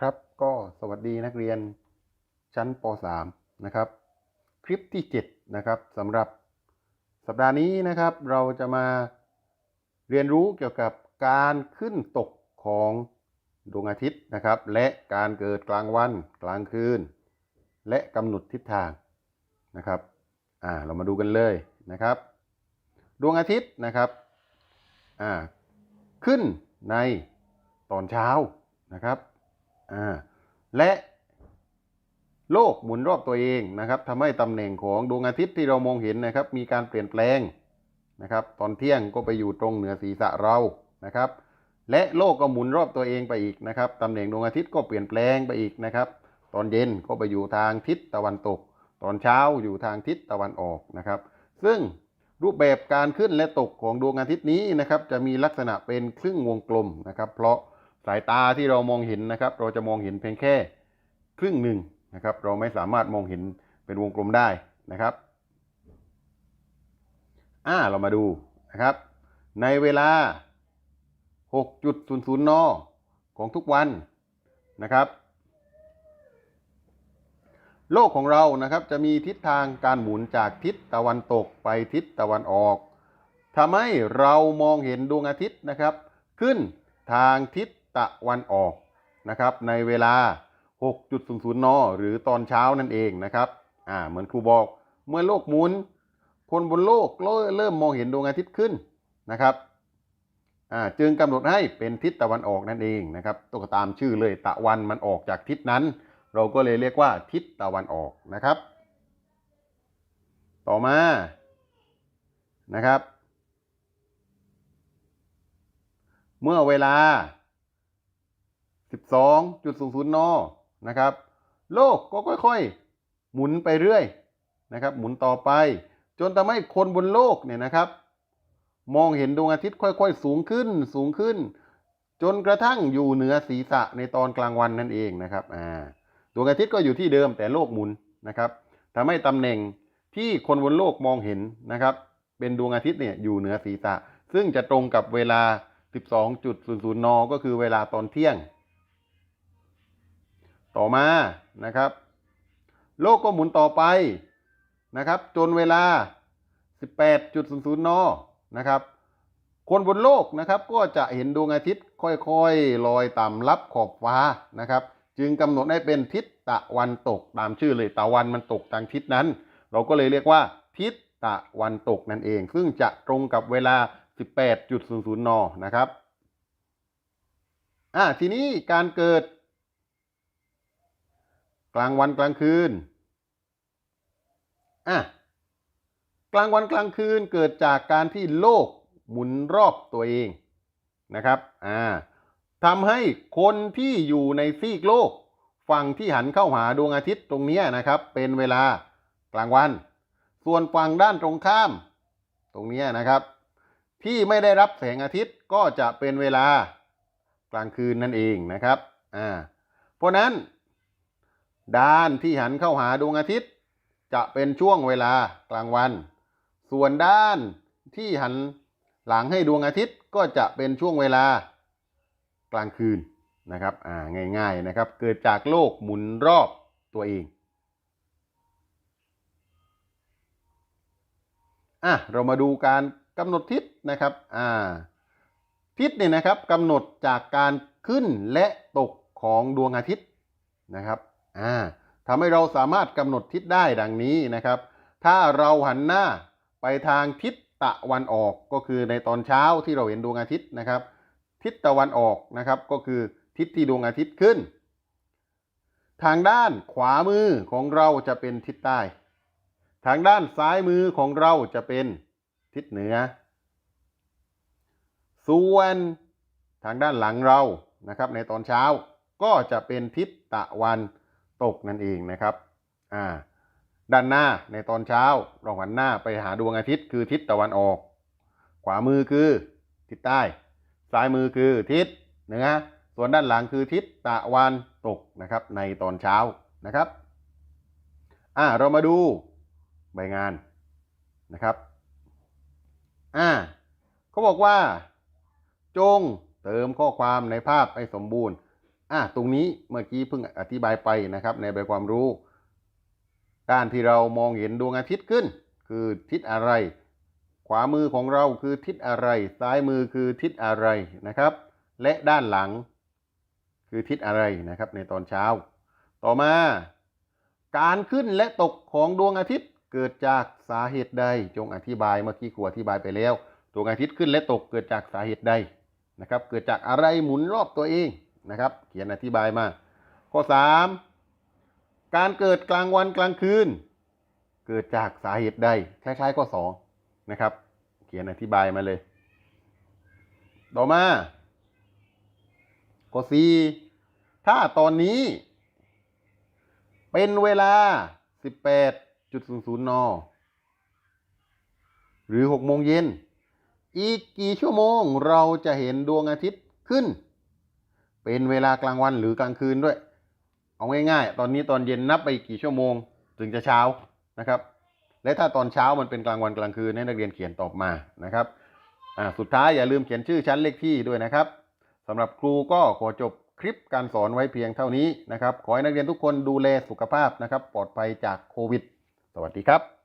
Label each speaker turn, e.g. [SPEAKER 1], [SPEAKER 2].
[SPEAKER 1] ครับก็สวัสดีนักเรียนชั้นป .3 นะครับ คลิปที่ 7 นะครับสำหรับสัปดาห์นี้นะครับเราจะมาเรียนรู้เกี่ยวกับการขึ้นตกของดวงอาทิตย์นะครับ และการเกิดกลางวันกลางคืน และกำหนดทิศทางนะครับอ่าเรามาดูกันเลยนะครับ ดวงอาทิตย์นะครับอ่าขึ้นในตอนเช้านะครับ และโลกหมุนรอบตัวเองนะครับทำให้ตำแหน่งของดวงอาทิตย์ที่เรามองเห็นนะครับ มีการเปลี่ยนแปลงนะครับ ตอนเที่ยงก็ไปอยู่ตรงเหนือศีรษะเรานะครับ และโลกก็หมุนรอบตัวเองไปอีกนะครับตำแหน่งดวงอาทิตย์ก็เปลี่ยนแปลงไปอีกนะครับ ตอนเย็นก็ไปอยู่ทางทิศตะวันตก ตอนเช้าอยู่ทางทิศตะวันออกนะครับ ซึ่งรูปแบบการขึ้นและตกของดวงอาทิตย์นี้นะครับ จะมีลักษณะเป็นครึ่งวงกลมนะครับ เพราะายตาที่เรามองเห็นนะครับ เราจะมองเห็นเพียงแค่ครึ่งหนึ่งนะครับ เราไม่สามารถมองเห็นเป็นวงกลมได้นะครับอ่าเรามาดูนะครับ ในเวลา 6.00 น ของทุกวันนะครับ โลกของเรานะครับจะมีทิศทางการหมุนจากทิศตะวันตกไปทิศตะวันออกทำให้เรามองเห็นดวงอาทิตย์นะครับ ขึ้นทางทิศ ตะวันออกนะครับในเวลา 6.00 น หรือตอนเช้านั่นเองนะครับอ่าเหมือนครูบอกเมื่อโลกหมุน คนบนโลกเริ่มมองเห็นดวงอาทิตย์ขึ้นนะครับอ่าจึงกำหนดให้เป็นทิศตะวันออกนั่นเองนะครับตัวตามชื่อเลยตะวันมันออกจากทิศนั้น เราก็เลยเรียกว่าทิศตะวันออกนะครับ ต่อมานะครับ เมื่อเวลา 2.00 น นะครับ โลกก็ค่อยๆ หมุนไปเรื่อยนะครับ หมุนต่อไป จนทำให้คนบนโลกเนี่ยนะครับ มองเห็นดวงอาทิตย์ค่อยๆ สูงขึ้น สูงขึ้น จนกระทั่งอยู่เหนือศีรษะในตอนกลางวันนั่นเองนะครับ อ่า ดวงอาทิตย์ก็อยู่ที่เดิมแต่โลกหมุนนะครับทำให้ตำแหน่งที่คนบนโลกมองเห็นนะครับ เป็นดวงอาทิตย์เนี่ยอยู่เหนือศีรษะ ซึ่งจะตรงกับเวลา 12.00 น ก็คือเวลาตอนเที่ยง ต่อมานะครับ โลกก็หมุนต่อไปนะครับ จนเวลา 18.00 น นะครับ คนบนโลกนะครับก็จะเห็นดวงอาทิตย์ค่อยๆลอยต่ำลับขอบฟ้านะครับ จึงกำหนดให้เป็นทิศตะวันตกตามชื่อเลยตะวันมันตกทางทิศนั้น เราก็เลยเรียกว่า ทิศตะวันตกนั่นเอง ซึ่งจะตรงกับเวลา 18.00 น นะครับอ่าทีนี้การเกิด กลางวันกลางคืนอะกลางวันกลางคืนเกิดจากการที่โลกหมุนรอบตัวเองนะครับอ่าทำให้คนที่อยู่ในซีกโลก ฝั่งที่หันเข้าหาดวงอาทิตย์ตรงนี้นะครับ เป็นเวลากลางวัน ส่วนฝั่งด้านตรงข้าม ตรงนี้นะครับ ที่ไม่ได้รับแสงอาทิตย์ก็จะเป็นเวลากลางคืนนั่นเองนะครับอ่าเพราะนั้น ด้านที่หันเข้าหาดวงอาทิตย์ จะเป็นช่วงเวลากลางวัน ส่วนด้านที่หันหลังให้ดวงอาทิตย์ก็จะเป็นช่วงเวลากลางคืนนะครับ อ่า ง่าย ๆ นะครับ เกิดจากโลกหมุนรอบตัวเอง อะ เรามาดูการกำหนดทิศนะครับ อ่า ทิศเนี่ยนะครับกำหนดจากการขึ้นและตกของดวงอาทิตย์นะครับ อ่าทำให้เราสามารถกำหนดทิศได้ดังนี้นะครับ ถ้าเราหันหน้าไปทางทิศตะวันออกก็คือในตอนเช้าที่เราเห็นดวงอาทิตย์นะครับ ทิศตะวันออกนะครับก็คือทิศที่ดวงอาทิตย์ขึ้น ทางด้านขวามือของเราจะเป็นทิศใต้ ทางด้านซ้ายมือของเราจะเป็นทิศเหนือ ส่วนทางด้านหลังเรานะครับ ในตอนเช้าก็จะเป็นทิศตะวัน ตกนั่นเองนะครับอ่าด้านหน้าในตอนเช้าเราหันหน้าไปหาดวงอาทิตย์คือทิศตะวันออก ขวามือคือทิศใต้ ซ้ายมือคือทิศเหนือส่วนด้านหลังคือทิศตะวันตกนะครับในตอนเช้านะครับอ่าเรามาดูใบงานนะครับอ่าเขาบอกว่า จงเติมข้อความในภาพให้สมบูรณ์ อะตรงนี้เมื่อกี้เพิ่งอธิบายไปนะครับ ในใบความรู้ด้านที่เรามองเห็นดวงอาทิตย์ขึ้น คือทิศอะไร ขวามือของเราคือทิศอะไร ซ้ายมือคือทิศอะไรนะครับ และด้านหลัง คือทิศอะไรนะครับ ในตอนเช้า ต่อมา การขึ้นและตกของดวงอาทิตย์เกิดจากสาเหตุใดจงอธิบายเมื่อกี้ครูอธิบายไปแล้วดวงอาทิตย์ขึ้นและตกเกิดจากสาเหตุใดนะครับ เกิดจากอะไรหมุนรอบตัวเอง นะครับ เขียนอธิบายมา ข้อ 3 การเกิดกลางวันกลางคืน เกิดจากสาเหตุใดคล้ายๆข้อ2นะครับ เขียนอธิบายมาเลย ต่อมา ข้อ 4 ถ้าตอนนี้ เป็นเวลา 18.00 น หรือ 6 โมงเย็น อีกกี่ชั่วโมงเราจะเห็นดวงอาทิตย์ขึ้น เป็นเวลากลางวันหรือกลางคืนด้วย เอาง่ายๆ ตอนนี้ตอนเย็นนับไปกี่ชั่วโมง ถึงจะเช้านะครับ และถ้าตอนเช้ามันเป็นกลางวันกลางคืนให้นักเรียนเขียนตอบมานะครับอ่าสุดท้ายอย่าลืมเขียนชื่อชั้นเลขที่ด้วยนะครับสำหรับครูก็ขอจบคลิปการสอนไว้เพียงเท่านี้นะครับ ขอให้นักเรียนทุกคนดูแลสุขภาพนะครับ ปลอดภัยจากโควิด สวัสดีครับ